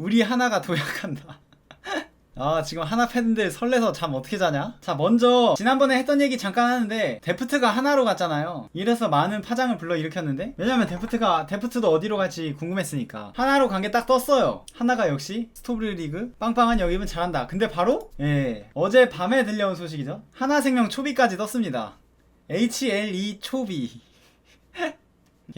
우리 하나가 도약한다. 아 지금 하나 팬들 설레서 잠 어떻게 자냐? 자 먼저 지난번에 했던 얘기 잠깐 하는데 데프트가 하나로 갔잖아요. 이래서 많은 파장을 불러일으켰는데? 왜냐면 데프트가 데프트도 어디로 갈지 궁금했으니까. 하나로 간 게 딱 떴어요. 하나가 역시 스토브리 리그 빵빵한 영입은 잘한다. 근데 바로? 예. 어제 밤에 들려온 소식이죠. 하나생명 초비까지 떴습니다. HLE 초비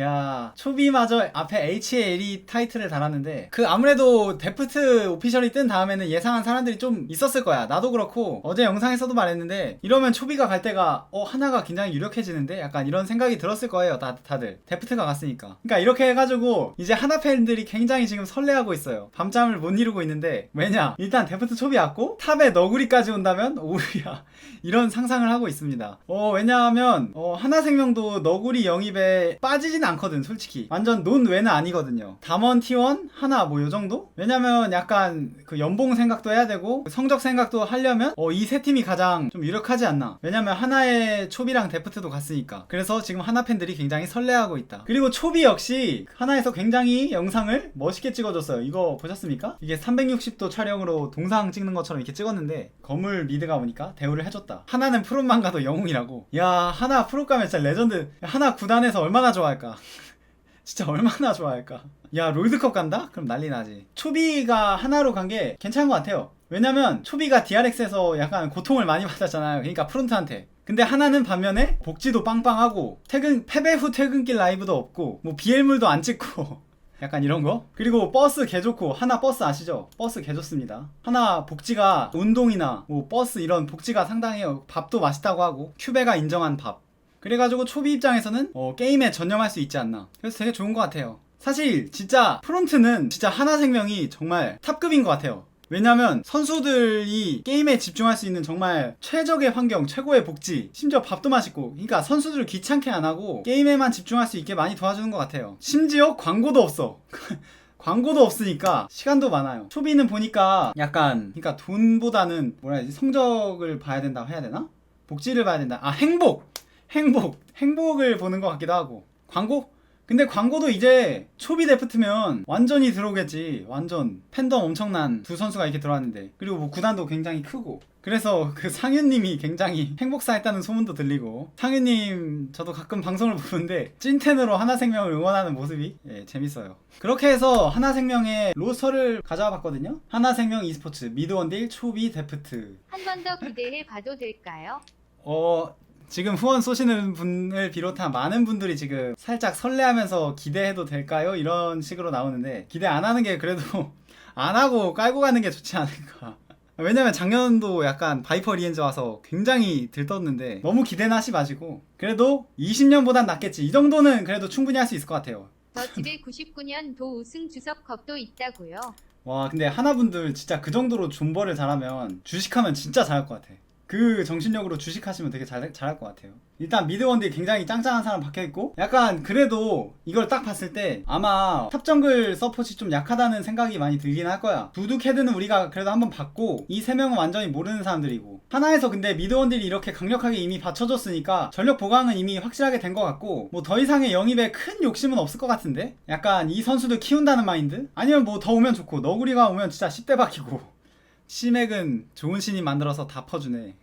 야 초비마저 앞에 HLE 타이틀을 달았는데 그 아무래도 데프트 오피셜이 뜬 다음에는 예상한 사람들이 좀 있었을 거야. 나도 그렇고 어제 영상에서도 말했는데 이러면 초비가 갈 때가 어 하나가 굉장히 유력해지는데 약간 이런 생각이 들었을 거예요 다, 다들. 데프트가 갔으니까. 그러니까 이렇게 해가지고 이제 하나 팬들이 굉장히 지금 설레하고 있어요. 밤잠을 못 이루고 있는데 왜냐? 일단 데프트 초비 왔고 탑에 너구리까지 온다면 오우야 이런 상상을 하고 있습니다. 어 왜냐하면 어 하나생명도 너구리 영입에 빠지진 않거든 솔직히. 완전 논외는 아니거든요. 담원 T1 하나 뭐 요 정도? 왜냐면 약간 그 연봉 생각도 해야 되고 성적 생각도 하려면 어, 이 세 팀이 가장 좀 유력하지 않나. 왜냐면 하나의 초비랑 데프트도 갔으니까. 그래서 지금 하나 팬들이 굉장히 설레하고 있다. 그리고 초비 역시 하나에서 굉장히 영상을 멋있게 찍어줬어요. 이거 보셨습니까? 이게 360도 촬영으로 동상 찍는 것처럼 이렇게 찍었는데 거물 미드가 오니까 대우를 해줬다. 하나는 프로만 가도 영웅이라고. 야 하나 프로 가면 진짜 레전드. 하나 구단에서 얼마나 좋아할까 진짜 얼마나 좋아할까? 야 롤드컵 간다? 그럼 난리 나지. 초비가 하나로 간 게 괜찮은 것 같아요. 왜냐면 초비가 DRX에서 약간 고통을 많이 받았잖아요. 그러니까 프론트한테. 근데 하나는 반면에 복지도 빵빵하고 퇴근 패배 후 퇴근길 라이브도 없고 뭐 BL물도 안 찍고 약간 이런 거? 그리고 버스 개 좋고 하나 버스 아시죠? 버스 개 좋습니다. 하나 복지가 운동이나 뭐 버스 이런 복지가 상당해요. 밥도 맛있다고 하고 큐베가 인정한 밥 그래가지고 초비 입장에서는 어, 게임에 전념할 수 있지 않나 그래서 되게 좋은 것 같아요 사실 진짜 프론트는 진짜 하나생명이 정말 탑급인 것 같아요 왜냐면 선수들이 게임에 집중할 수 있는 정말 최적의 환경, 최고의 복지, 심지어 밥도 맛있고, 그러니까 선수들을 귀찮게 안 하고 게임에만 집중할 수 있게 많이 도와주는 것 같아요. 심지어 광고도 없어. 광고도 없으니까 시간도 많아요. 초비는 보니까 약간 그러니까 돈보다는 뭐라 해야지 성적을 봐야 된다고 해야 되나? 복지를 봐야 된다. 아 행복, 행복, 행복을 보는 것 같기도 하고 광고? 근데 광고도 이제 초비 데프트면 완전히 들어오겠지. 완전 팬덤 엄청난 두 선수가 이렇게 들어왔는데 그리고 뭐 구단도 굉장히 크고 그래서 그 상윤님이 굉장히 행복사했다는 소문도 들리고 상윤님 저도 가끔 방송을 보는데 찐텐으로 하나생명을 응원하는 모습이 예, 재밌어요. 그렇게 해서 하나생명의 로스터를 가져와 봤거든요. 하나생명 e스포츠 미드원딜 초비 데프트 한 번 더 기대해 봐도 될까요? 어 지금 후원 쏘시는 분을 비롯한 많은 분들이 지금 살짝 설레하면서 기대해도 될까요? 이런 식으로 나오는데 기대 안 하는 게 그래도 안 하고 깔고 가는 게 좋지 않을까. 왜냐면 작년도 약간 바이퍼 리엔즈 와서 굉장히 들떴는데 너무 기대는 하지 마시고 그래도 20년보단 낫겠지. 이 정도는 그래도 충분히 할 수 있을 것 같아요. 저 집에 99년 도 우승 주석컵도 있다고요. 와 근데 하나분들 진짜 그 정도로 존버를 잘하면 주식하면 진짜 잘할 것 같아 그 정신력으로 주식하시면 되게 잘, 잘할 것 같아요. 일단 미드원딜 굉장히 짱짱한 사람 박혀있고 약간 그래도 이걸 딱 봤을 때 아마 탑정글 서폿이 좀 약하다는 생각이 많이 들긴 할 거야. 두둑 헤드는 우리가 그래도 한번 봤고 이 세 명은 완전히 모르는 사람들이고. 하나에서 근데 미드원딜이 이렇게 강력하게 이미 받쳐줬으니까 전력 보강은 이미 확실하게 된 것 같고 뭐 더 이상의 영입에 큰 욕심은 없을 것 같은데? 약간 이 선수들 키운다는 마인드? 아니면 뭐 더 오면 좋고 너구리가 오면 진짜 10대 박이고. 시맥은 좋은 신이 만들어서 다 퍼주네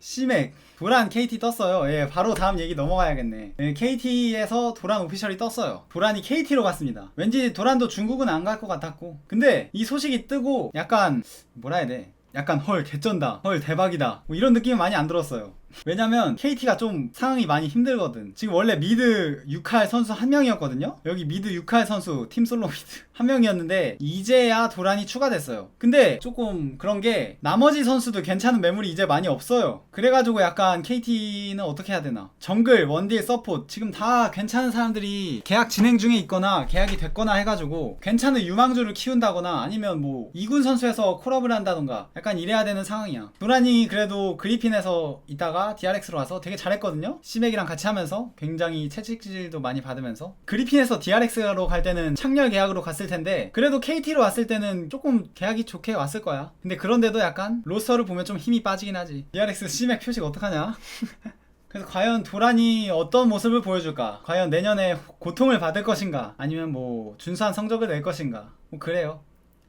시맥 도란 KT 떴어요. 예, 바로 다음 얘기 넘어가야겠네. 예, KT에서 도란 오피셜이 떴어요. 도란이 KT로 갔습니다. 왠지 도란도 중국은 안 갈 것 같았고. 근데 이 소식이 뜨고 약간 뭐라 해야 돼? 약간 헐 개쩐다. 헐 대박이다. 뭐 이런 느낌은 많이 안 들었어요. 왜냐면 KT가 좀 상황이 많이 힘들거든. 지금 원래 미드 6할 선수 한 명이었거든요. 여기 미드 6할 선수 팀 솔로 미드 한 명이었는데 이제야 도란이 추가됐어요. 근데 조금 그런 게 나머지 선수도 괜찮은 매물이 이제 많이 없어요. 그래가지고 약간 KT는 어떻게 해야 되나? 정글, 원딜, 서포트 지금 다 괜찮은 사람들이 계약 진행 중에 있거나 계약이 됐거나 해가지고 괜찮은 유망주를 키운다거나 아니면 뭐 이군 선수에서 콜업을 한다던가 약간 이래야 되는 상황이야. 도란이 그래도 그리핀에서 있다가 DRX로 와서 되게 잘했거든요. 시맥이랑 같이 하면서 굉장히 채찍질도 많이 받으면서 그리핀에서 DRX로 갈 때는 창렬 계약으로 갔을 텐데 그래도 KT로 왔을 때는 조금 계약이 좋게 왔을 거야. 근데 그런데도 약간 로스터를 보면 좀 힘이 빠지긴 하지. DRX 시맥 표식 어떡하냐? 그래서 과연 도란이 어떤 모습을 보여줄까? 과연 내년에 고통을 받을 것인가? 아니면 뭐 준수한 성적을 낼 것인가? 뭐 그래요.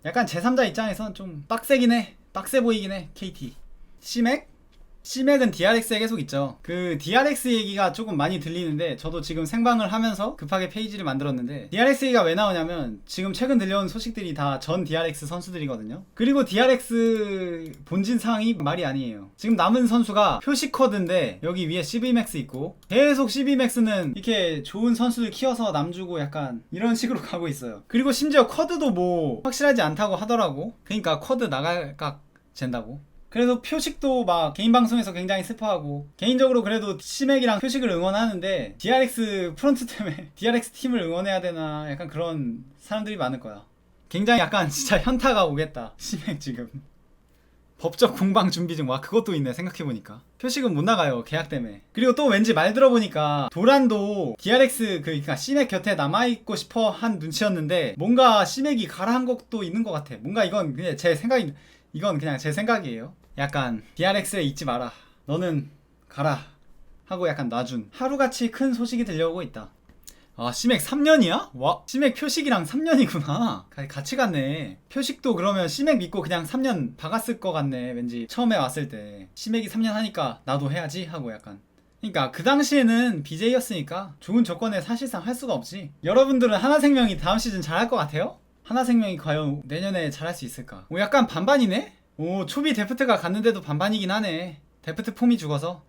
약간 제3자 입장에선 좀 빡세긴 해. 빡세 보이긴 해. KT. C맥? C맥은 DRX에 계속 있죠. 그 DRX 얘기가 조금 많이 들리는데 저도 지금 생방을 하면서 급하게 페이지를 만들었는데 DRX 얘기가 왜 나오냐면 지금 최근 들려온 소식들이 다 전 DRX 선수들이거든요. 그리고 DRX 본진 상황이 말이 아니에요. 지금 남은 선수가 표식 커드인데 여기 위에 CBMAX 있고 계속 CBMAX는 이렇게 좋은 선수들 키워서 남주고 약간 이런 식으로 가고 있어요. 그리고 심지어 커드도 뭐 확실하지 않다고 하더라고. 그러니까 커드 나갈각 잰다고. 그래서 표식도 막 개인 방송에서 굉장히 슬퍼하고 개인적으로 그래도 시맥이랑 표식을 응원하는데 DRX 프론트 때문에 DRX 팀을 응원해야 되나 약간 그런 사람들이 많을 거야. 굉장히 약간 진짜 현타가 오겠다. 시맥 지금. 법적 공방 준비 중. 와 그것도 있네 생각해보니까. 표식은 못 나가요 계약 때문에. 그리고 또 왠지 말 들어보니까 도란도 DRX 그 그러니까 시맥 곁에 남아있고 싶어 한 눈치였는데 뭔가 시맥이 가라한 것도 있는 것 같아. 뭔가 이건 그냥 제 생각이 이건 그냥 제 생각이에요. 약간 DRX에 있지 마라. 너는 가라. 하고 약간 놔준 하루같이 큰 소식이 들려오고 있다. 아, 시맥 3년이야? 와, 시맥 표식이랑 3년이구나. 같이 갔네. 표식도 그러면 시맥 믿고 그냥 3년 박았을 것 같네. 왠지 처음에 왔을 때. 시맥이 3년 하니까 나도 해야지 하고 약간. 그러니까 그 당시에는 BJ였으니까 좋은 조건에 사실상 할 수가 없지. 여러분들은 하나생명이 다음 시즌 잘할 것 같아요? 하나생명이 과연 내년에 잘할 수 있을까? 오, 약간 반반이네? 오, 초비 데프트가 갔는데도 반반이긴 하네. 데프트 폼이 죽어서.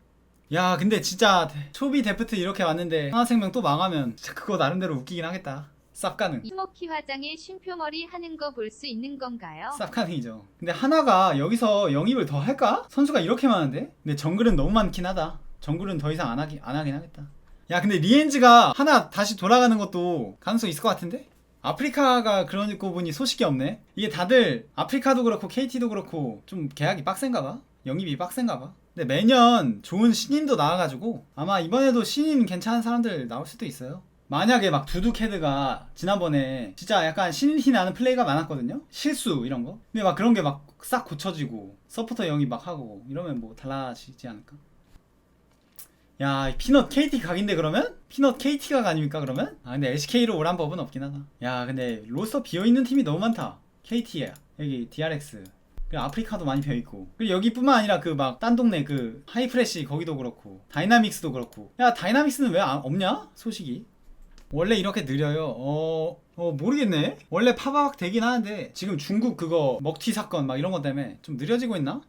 야, 근데 진짜 데- 초비 데프트 이렇게 왔는데 하나생명 또 망하면 진짜 그거 나름대로 웃기긴 하겠다. 쌉가능. 이모키 화장에 쉼표머리 하는 거 볼 수 있는 건가요? 쌉가능이죠. 근데 하나가 여기서 영입을 더 할까? 선수가 이렇게 많은데? 근데 정글은 너무 많긴 하다. 정글은 더 이상 안 하긴 안 하긴 하겠다. 야, 근데 리엔즈가 하나 다시 돌아가는 것도 가능성 있을 것 같은데? 아프리카가 그러고 보니 소식이 없네. 이게 다들 아프리카도 그렇고 KT도 그렇고 좀 계약이 빡센가 봐. 영입이 빡센가 봐. 근데 매년 좋은 신인도 나와가지고 아마 이번에도 신인 괜찮은 사람들 나올 수도 있어요. 만약에 막 두두캐드가 지난번에 진짜 약간 신이 나는 플레이가 많았거든요? 실수 이런 거? 근데 막 그런 게 막 싹 고쳐지고 서포터 영입 막 하고 이러면 뭐 달라지지 않을까? 야, 이 피넛 KT 각인데 그러면? 피넛 KT각 아닙니까 그러면? 아 근데 LCK로 오란 법은 없긴 하다. 야, 근데 로스터 비어있는 팀이 너무 많다. KT야. 여기 DRX. 그리고 아프리카도 많이 비어있고. 그리고 여기뿐만 아니라 그 막 딴 동네 그 하이프레시 거기도 그렇고. 다이나믹스도 그렇고. 야, 다이나믹스는 왜 안- 없냐? 소식이. 원래 이렇게 느려요. 어, 어 모르겠네. 원래 파박 되긴 하는데 지금 중국 그거 먹튀 사건 막 이런 것 때문에 좀 느려지고 있나?